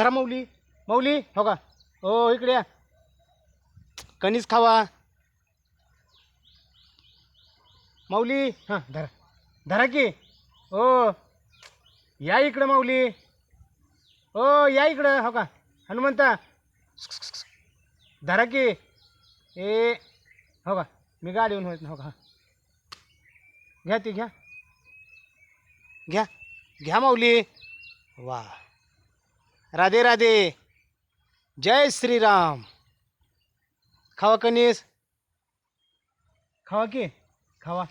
धरा माऊली माऊली हो का? हो इकडे या. कणीस खावा. माऊली हां धरा. धरा की. हो. या इकडं माऊली हो या इकडं हो का? हनुमंता. धरा की. ए हो का? मी गाडीहून होत हो का? घ्या ती घ्या. घ्या. घ्या माऊली वा. राधे राधे। जय श्रीराम। खावा कनीस। खावा की? खावा।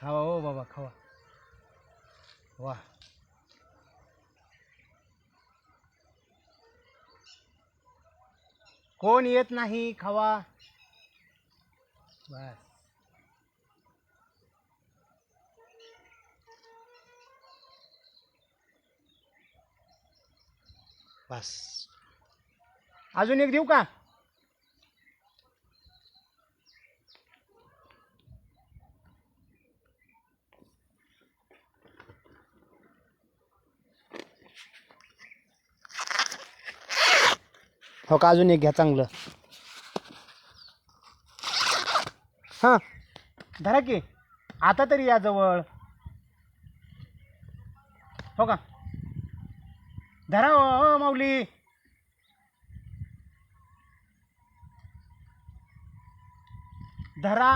खावा ओ बाबा खावा। वा कोण येत नाही खावा? बस। बस. अजून एक देऊ का? हो का अजून एक घ्या चांगलं. हां धरा की. आता तरी या जवळ. हो का? धरा हो, हो माऊली. धरा.